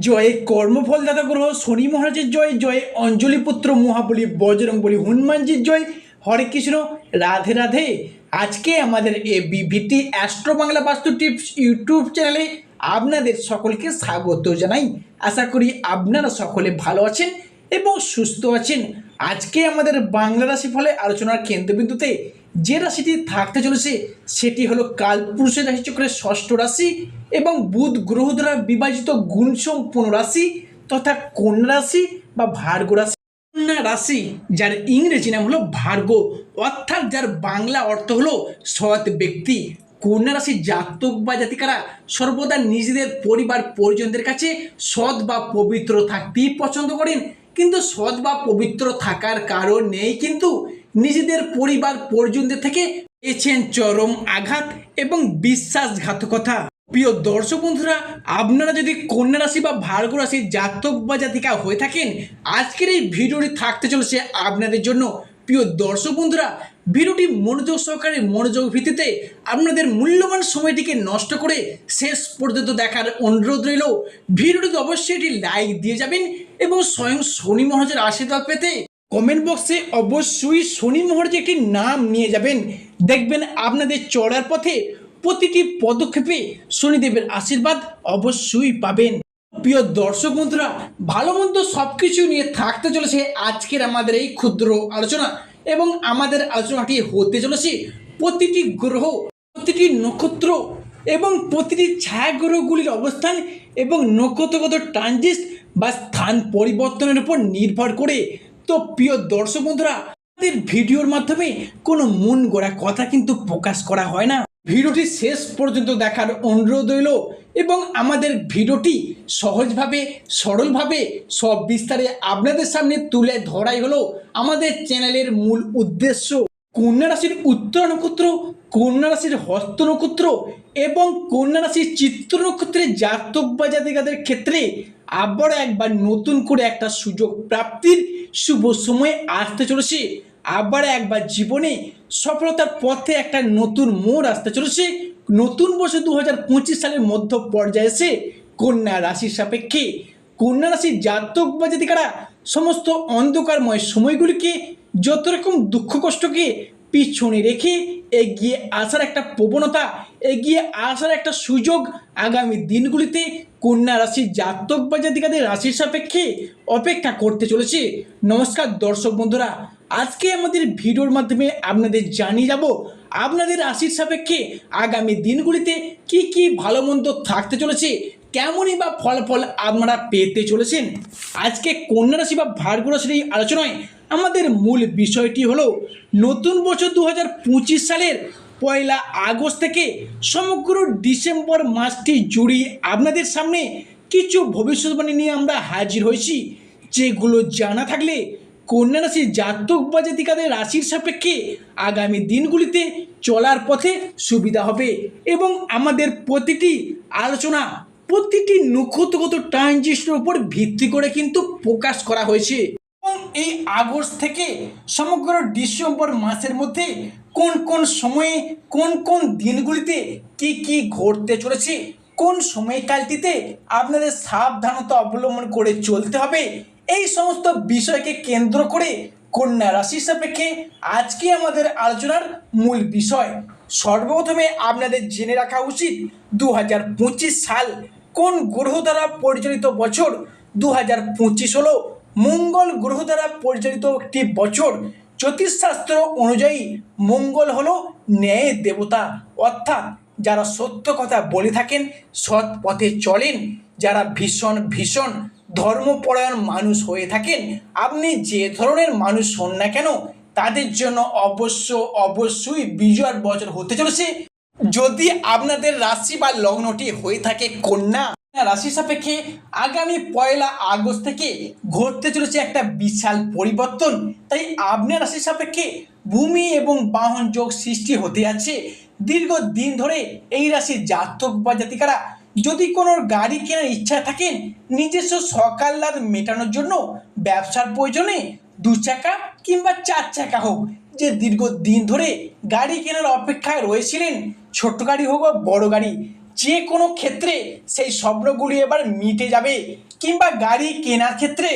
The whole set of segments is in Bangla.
জয় কর্মফল দাতা গ্রহ, শনি মহারাজের জয় জয় অঞ্জলি পুত্র মহাবলী বজরং বলি হনুমানজির জয়। হরে কৃষ্ণ, রাধে রাধে। আজকে আমাদের এ বিভিটি অ্যাস্ট্রো বাংলা বাস্তু টিপস ইউটিউব চ্যানেলে আপনাদের সকলকে স্বাগত জানাই। আশা করি আপনারা সকলে ভালো আছেন। এবং সুস্থ আছেন। আজকে আমাদের বাংলা রাশি ফলে আলোচনার কেন্দ্রবিন্দুতে যে রাশিটি থাকতে চলেছে, সেটি হলো কালপুরুষের রাশিচক্রের ষষ্ঠ রাশি এবং বুধ গ্রহ দ্বারা বিভাজিত গুণসম্পন্ন রাশি তথা কন্যা রাশি বা ভার্গ রাশি। কন্যা রাশি, যার ইংরেজি নাম হলো ভার্গ অর্থাৎ যার বাংলা অর্থ হলো সৎ ব্যক্তি। কন্যা রাশির জাতক বা জাতিকারা সর্বদা নিজেদের পরিবার পরিজনদের কাছে সৎ বা পবিত্র থাকতেই পছন্দ করেন কিন্তু সৎ বা পবিত্র থাকার কারণ নেই, কিন্তু নিজেদের পরিবার পরিজনদের থেকে পেয়েছেন চরম আঘাত এবং বিশ্বাসঘাতকতা। প্রিয় দর্শক বন্ধুরা, আপনারা যদি কন্যা রাশি বা ভার্গ রাশির জাতক বা জাতিকা হয়ে থাকেন, আজকের এই ভিডিওটি থাকতে চলেছে আপনাদের জন্য। প্রিয় দর্শক বন্ধুরা, ভিডিওটি মনোযোগ সহকারে মনোযোগ ভিত্তিতে আপনাদের মূল্যবান সময়টিকে নষ্ট করে শেষ পর্যন্ত দেখার অনুরোধ রইল। ভিডিওটিতে অবশ্যই এটি লাইক দিয়ে যাবেন এবং স্বয়ং শনি মহারাজের আশীর্বাদ পেতে কমেন্ট বক্সে অবশ্যই শনি মহারাজ একটি নাম নিয়ে যাবেন। দেখবেন আপনাদের চড়ার পথে প্রতিটি পদক্ষেপে শনিদেবের আশীর্বাদ অবশ্যই পাবেন। প্রিয় দর্শক বন্ধুরা, ভালো মন্দ সব কিছু নিয়ে থাকতে চলেছে আজকের আমাদের এই ক্ষুদ্র আলোচনা এবং আমাদের আলোচনাটি হতে চলেছে প্রতিটি গ্রহ, প্রতিটি নক্ষত্র এবং প্রতিটি ছায়াগ্রহগুলির অবস্থান এবং নক্ষত্রগত ট্রানজিট বা স্থান পরিবর্তনের উপর নির্ভর করে। তো প্রিয় দর্শক বন্ধুরা ভিডিওর মাধ্যমে কোনো মন গড়া কথা কিন্তু প্রকাশ করা হয় না। ভিডিওটি শেষ পর্যন্ত দেখার অনুরোধ রইল এবং আমাদের ভিডিওটি সহজভাবে, সরলভাবে, সব বিস্তারে আপনাদের সামনে তুলে ধরাই হলো আমাদের চ্যানেলের মূল উদ্দেশ্য। কন্যা রাশির উত্তর নক্ষত্র, কন্যা রাশির হস্ত নক্ষত্র এবং কন্যা রাশির চিত্র নক্ষত্রের জাতক বা জাতিকাদের ক্ষেত্রে আবার একবার নতুন করে একটা সুযোগ প্রাপ্তির শুভ সময় আসতে চলেছে। আবার একবার জীবনে সফলতার পথে একটা নতুন মোড় আসতে চলেছে। নতুন বছর দু হাজার পঁচিশ সালের মধ্য পর্যায়ে এসে কন্যা রাশির সাপেক্ষে কন্যা রাশির জাতক বা জাতিকারা সমস্ত অন্ধকারময় সময়গুলিকে যত রকম দুঃখ কষ্টকে পিছনে রেখে এগিয়ে আসার একটা প্রবণতা, এগিয়ে আসার একটা সুযোগ আগামী দিনগুলিতে কন্যা রাশির জাতক বা জাতিকাদের রাশির সাপেক্ষে অপেক্ষা করতে চলেছে। নমস্কার দর্শক বন্ধুরা আজকে আমাদের ভিডিওর মাধ্যমে আপনাদের জানিয়ে যাব, আপনাদের রাশির সাপেক্ষে আগামী দিনগুলিতে কি কি ভালো মন্দ থাকতে চলেছে, কেমনই বা ফলাফল আপনারা পেতে চলেছেন। আজকে কন্যা রাশি বা ভার্গ রাশির এই আলোচনায় আমাদের মূল বিষয়টি হলো, নতুন বছর দু হাজার পঁচিশ সালের পয়লা আগস্ট থেকে সমগ্র ডিসেম্বর মাসটি জুড়ে আপনাদের সামনে কিছু ভবিষ্যৎবাণী নিয়ে আমরা হাজির হয়েছি, যেগুলো জানা থাকলে কন্যা রাশির জাতক বা জাতিকাদের রাশির সাপেক্ষে আগামী দিনগুলিতে চলার পথে সুবিধা হবে এবং আমাদের প্রতিটি আলোচনা, প্রতিটি নক্ষত্রগত ট্রানজিস্টের উপর ভিত্তি করে কিন্তু প্রকাশ করা হয়েছে। এবং এই আগস্ট থেকে সমগ্র ডিসেম্বর মাসের মধ্যে কোন কোন সময়ে, কোন কোন দিনগুলিতে কি কি ঘটতে চলেছে, কোন সময়কালটিতে আপনাদের সাবধানতা অবলম্বন করে চলতে হবে এই সমস্ত বিষয়কে কেন্দ্র করে কন্যা রাশির সাপেক্ষে আজকে আমাদের আলোচনার মূল বিষয়। সর্বপ্রথমে আপনাদের জেনে রাখা উচিত দু হাজার পঁচিশ সাল কোন গ্রহ দ্বারা পরিচালিত বছর? দু হাজার পঁচিশ হলো মঙ্গল গ্রহ দ্বারা পরিচালিত একটি বছর। জ্যোতিষশাস্ত্র অনুযায়ী মঙ্গল হলো ন্যায়ের দেবতা। অর্থাৎ যারা সত্য কথা বলে থাকেন, সৎ পথে চলেন, যারা ভীষণ ভীষণ ধর্মপরায়ণ মানুষ হয়ে থাকেন। আপনি যে ধরনের মানুষ হন না কেন, তাদের জন্য অবশ্য অবশ্যই বিজয়ের বছর হতে চলেছে। যদি আপনাদের রাশি বা লগ্নটি হয়ে থাকে কন্যা, রাশি সাপেক্ষে আগামী পয়লা আগস্ট থেকে ঘটতে চলেছে একটা বিশাল পরিবর্তন। তাই আপনার রাশি সাপেক্ষে ভূমি এবং বাহন যোগ সৃষ্টি হতে আছে দীর্ঘ দিন ধরে এই রাশির জাতক বা জাতিকারা যদি কোনো গাড়ি কেনার ইচ্ছা থাকেন নিজস্ব সকাল্লাদ মেটানোর জন্য ব্যবসার প্রয়োজনে দু চাকা কিংবা চার চাকা হোক। যে দীর্ঘ দিন ধরে গাড়ি কেনার অপেক্ষায় রয়েছিলেন ছোট গাড়ি হোক বা বড় গাড়ি, যে কোনো ক্ষেত্রে সেই স্বপ্নগুলি এবার মিটে যাবে। কিংবা গাড়ি কেনার ক্ষেত্রে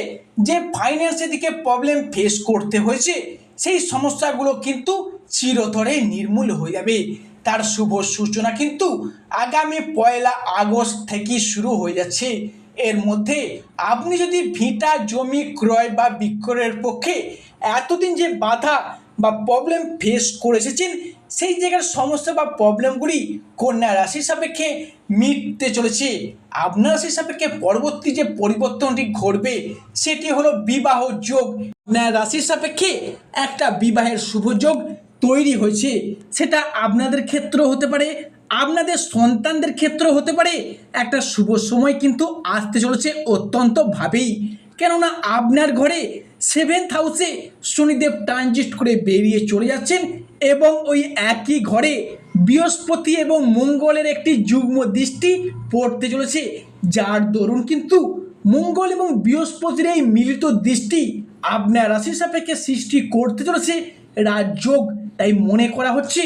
যে ফাইন্যান্সের দিকে প্রবলেম ফেস করতে হয়েছে, সেই সমস্যাগুলো কিন্তু চিরতরে নির্মূল হয়ে যাবে। তার শুভ সূচনা কিন্তু আগামী পয়লা আগস্ট থেকেই শুরু হয়ে যাচ্ছে। এর মধ্যে আপনি যদি ভিটা, জমি, ক্রয় বা বিক্রয়ের পক্ষে এতদিন যে বাধা বা প্রবলেম ফেস করে এসেছেন, সেই জায়গার সমস্যা বা প্রবলেমগুলি কন্যা রাশির সাপেক্ষে মিটতে চলেছে। আপনার রাশির সাপেক্ষে পরবর্তী যে পরিবর্তনটি ঘটবে, সেটি হলো বিবাহ যোগ। রাশির সাপেক্ষে একটা বিবাহের শুভ যোগ তৈরি হয়েছে, সেটা আপনাদের ক্ষেত্র হতে পারে, আপনাদের সন্তানদের ক্ষেত্র হতে পারে। একটা শুভ সময় কিন্তু আসতে চলেছে অত্যন্তভাবেই কেননা আপনার ঘরে সেভেন্থ হাউসে শনিদেব ট্রানজিট করে বেরিয়ে চলে যাচ্ছেন এবং ওই একই ঘরে বৃহস্পতি এবং মঙ্গলের একটি যুগ্ম দৃষ্টি পড়তে চলেছে। যার দরুন কিন্তু মঙ্গল এবং বৃহস্পতির এই মিলিত দৃষ্টি আপনার রাশির সাপেক্ষে সৃষ্টি করতে চলেছে রাজযোগ তাই মনে করা হচ্ছে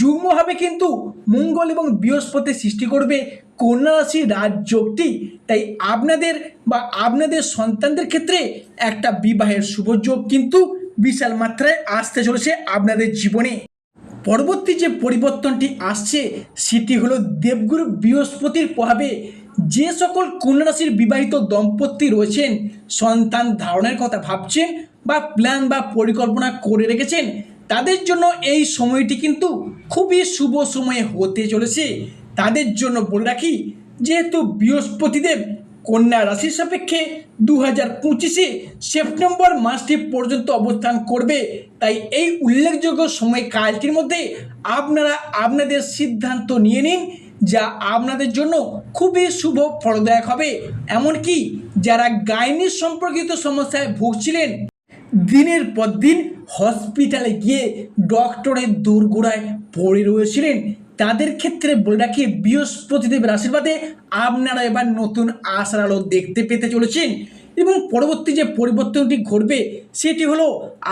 যুগ্মভাবে কিন্তু মঙ্গল এবং বৃহস্পতি সৃষ্টি করবে কন্যা রাশির রাজযোগটি। তাই আপনাদের বা আপনাদের সন্তানদের ক্ষেত্রে একটা বিবাহের শুভযোগ কিন্তু বিশাল মাত্রায় আসতে চলেছে আপনাদের জীবনে। পরবর্তী যে পরিবর্তনটি আসছে সেটি হলো দেবগুরু বৃহস্পতির প্রভাবে যে সকল কন্যা রাশির বিবাহিত দম্পতি রয়েছেন, সন্তান ধারণের কথা ভাবছেন বা প্ল্যান বা পরিকল্পনা করে রেখেছেন তাদের জন্য এই সময়টি কিন্তু খুবই শুভ সময়ে হতে চলেছে। তাদের জন্য বলে রাখি, যেহেতু বৃহস্পতিদেব কন্যা রাশির সাপেক্ষে দু হাজার পঁচিশে সেপ্টেম্বর মাসটি পর্যন্ত অবস্থান করবে। তাই এই উল্লেখযোগ্য সময় কালটির মধ্যে আপনারা আপনাদের সিদ্ধান্ত নিয়ে নিন, যা আপনাদের জন্য খুবই শুভ ফলদায়ক হবে। এমনকি যারা গাইনির সম্পর্কিত সমস্যায় ভুগছিলেন দিনের পর দিন হসপিটালে গিয়ে ডক্টরের দোরগোড়ায় পড়ে রয়েছিলেন। তাদের ক্ষেত্রে বলে রাখি, বৃহস্পতিদেবের আশীর্বাদে আপনারা এবার নতুন আশার আলো দেখতে পেতে চলেছেন এবং পরবর্তী যে পরিবর্তনটি ঘটবে, সেটি হলো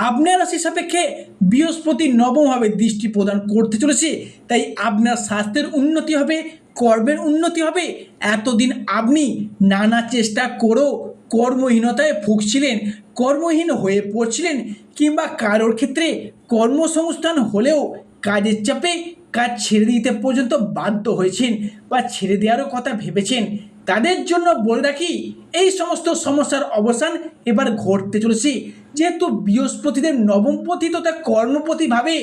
আপনার রাশি সাপেক্ষে বৃহস্পতি নবমভাবে দৃষ্টি প্রদান করতে চলেছে। তাই আপনার স্বাস্থ্যের উন্নতি হবে, কর্মের উন্নতি হবে। এতদিন আপনি নানা চেষ্টা করেও কর্মহীনতায় ভুগছিলেন, কর্মহীন হয়ে পড়ছিলেন কিংবা কারোর ক্ষেত্রে কর্মসংস্থান হলেও কাজের চাপে কাজ ছেড়ে দিতে পর্যন্ত বাধ্য হয়েছেন বা ছেড়ে দেওয়ারও কথা ভেবেছেন। তাদের জন্য বলে রাখি, এই সমস্ত সমস্যার অবসান এবার ঘটতে চলেছে। যেহেতু বৃহস্পতিদের নবমপতি তথা কর্মপতিভাবে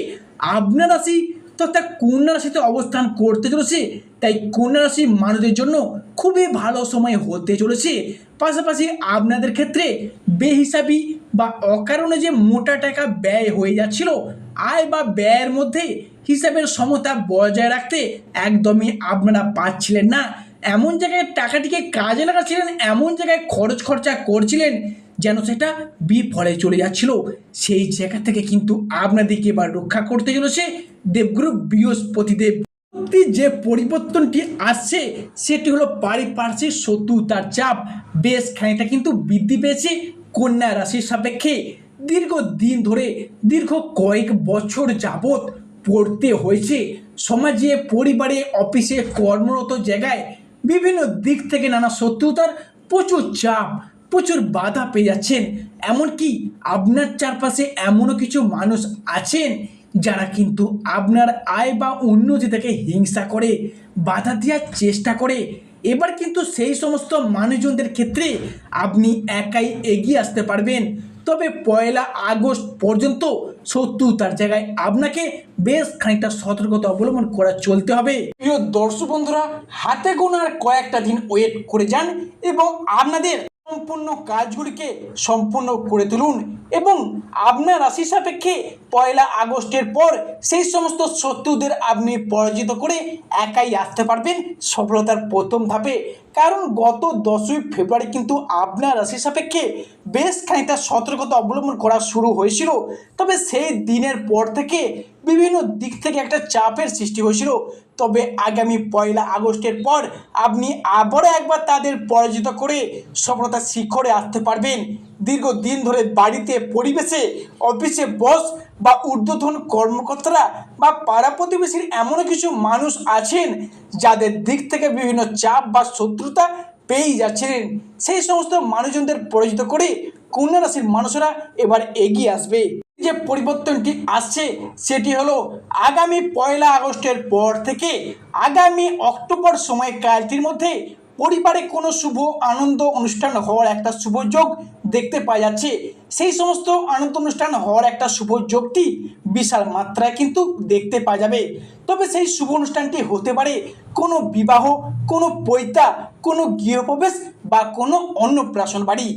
আপনার রাশি তথা কন্যা রাশিতে অবস্থান করতে চলেছে, তাই কন্যা রাশি মানুষদের জন্য খুবই ভালো সময় হতে চলেছে। পাশাপাশি আপনাদের ক্ষেত্রে বেহিসাবি বা অকারণে যে মোটা টাকা ব্যয় হয়ে যাচ্ছিল, আয় বা ব্যয়ের মধ্যে হিসাবের সমতা বজায় রাখতে একদমই আপনারা পাচ্ছিলেন না। এমন জায়গায় টাকাটিকে কাজে লাগাচ্ছিলেন, এমন জায়গায় খরচ খরচা করছিলেন যেন সেটা বিফলে চলে যাচ্ছিল। সেই জায়গা থেকে কিন্তু আপনাদেরকে এবার রক্ষা করতে চলেছে দেবগুরু বৃহস্পতিদেব। যে পরিবর্তনটি আসছে, সেটি হলো পারিপার্শ্বিক শত্রুতার চাপ। বেশ খানিকটা কিন্তু বৃদ্ধি পেয়েছে কন্যা রাশির সাপেক্ষে। দীর্ঘ দিন ধরে, দীর্ঘ কয়েক বছর যাবৎ পড়তে হয়েছে। সমাজে, পরিবারে, অফিসে, কর্মরত জায়গায় বিভিন্ন দিক থেকে নানা শত্রুতার প্রচুর চাপ, প্রচুর বাধা পেয়ে যাচ্ছেন। এমনকি আপনার চারপাশে এমনও কিছু মানুষ আছেন যারা কিন্তু আপনার আয় বা উন্নতি থেকে হিংসা করে, বাধা দেওয়ার চেষ্টা করে। এবার কিন্তু সেই সমস্ত মানুষজনদের ক্ষেত্রে আপনি একাই এগিয়ে আসতে পারবেন। তবে পয়লা আগস্ট পর্যন্ত শত্রুতার জায়গায় আপনাকে বেশ খানিকটা সতর্কতা অবলম্বন করা চলতে হবে। প্রিয় দর্শক বন্ধুরা, হাতে গোনার কয়েকটা দিন ওয়েট করে যান এবং আপনাদের সম্পূর্ণ কাজগুলিকে সম্পূর্ণ করে তুলুন এবং আপনার রাশি সাপেক্ষে পয়লা আগস্টের পর সেই সমস্ত শত্রুদের আপনি পরাজিত করে একাই আসতে পারবেন সফলতার প্রথম ধাপে। কারণ গত দশই ফেব্রুয়ারি কিন্তু আপনার রাশি সাপেক্ষে বেশ খানিকটা সতর্কতা অবলম্বন করা শুরু হয়েছিল। তবে সেই দিনের পর থেকে বিভিন্ন দিক থেকে একটা চাপের সৃষ্টি হয়েছিল। তবে আগামী পয়লা আগস্টের পর আপনি আবারও একবার তাদের পরাজিত করে সফলতার শিখরে আসতে পারবেন। দীর্ঘদিন ধরে বাড়িতে, পরিবেশে, অফিসে বস বা ঊর্ধ্বতন কর্মকর্তারা বা পাড়া প্রতিবেশীর এমনও কিছু মানুষ আছেন যাদের দিক থেকে বিভিন্ন চাপ বা শত্রুতা পেয়েই যাচ্ছিলেন। সেই সমস্ত মানুষজনদের পরাজিত করে কন্যা রাশির মানুষেরা এবার এগিয়ে আসবে। যে পরিবর্তনটি আসছে, সেটি হলো আগামী পয়লা আগস্টের পর থেকে আগামী অক্টোবর সময়কালটির মধ্যে পরিবারে কোনো শুভ আনন্দ অনুষ্ঠান হওয়ার একটা শুভ যোগ দেখতে পাওয়া যাচ্ছে। সেই সমস্ত আনন্দ অনুষ্ঠান হওয়ার একটা শুভ যোগটি বিশাল মাত্রায় কিন্তু দেখতে পাওয়া যাবে। তবে সেই শুভ অনুষ্ঠানটি হতে পারে কোনো বিবাহ, কোনো পৈতা, কোনো গৃহপ্রবেশ বা কোনো অন্নপ্রাশন বাড়ি।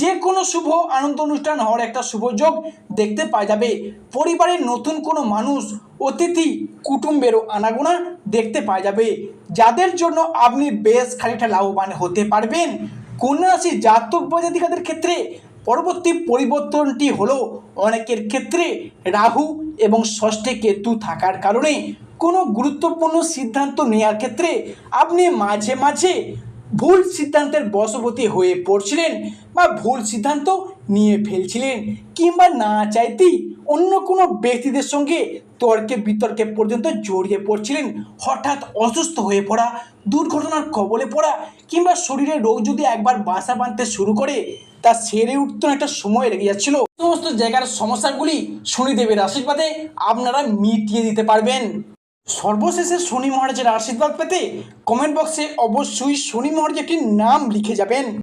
যে কোনো শুভ আনন্দ অনুষ্ঠান হওয়ার একটা শুভ যোগ দেখতে পাওয়া যাবে। পরিবারের নতুন কোনো মানুষ, অতিথি কুটুম্বেরও আনাগোনা দেখতে পাওয়া যাবে। যাদের জন্য আপনি বেশ খানিকটা লাভবান হতে পারবেন। কন্যা রাশি জাতক বা জাতিকাদের ক্ষেত্রে পরবর্তী পরিবর্তনটি হলো অনেকের ক্ষেত্রে রাহু এবং ষষ্ঠে কেতু থাকার কারণে কোনো গুরুত্বপূর্ণ সিদ্ধান্ত নেওয়ার ক্ষেত্রে আপনি মাঝে মাঝে ভুল সিদ্ধান্তের বশবর্তী হয়ে পড়ছিলেন বা ভুল সিদ্ধান্ত নিয়ে ফেলছিলেন কিংবা না চাইতেই অন্য কোনো ব্যক্তিদের সঙ্গে তর্কে বিতর্কে পর্যন্ত জড়িয়ে পড়ছিলেন, হঠাৎ অসুস্থ হয়ে পড়া, দুর্ঘটনার কবলে পড়া কিংবা শরীরে রোগ যদি একবার বাসা বাঁধতে শুরু করে, তা সেরে উঠতে একটা সময় লেগে যাচ্ছিল। সমস্ত জায়গার সমস্যাগুলি শনিদেবের আশীর্বাদে আপনারা মিটিয়ে দিতে পারবেন। সর্বশেষে শনি মহারাজের আশীর্বাদ পেতে কমেন্ট বক্সে অবশ্যই শনি মহারাজ একটি নাম লিখে যাবেন।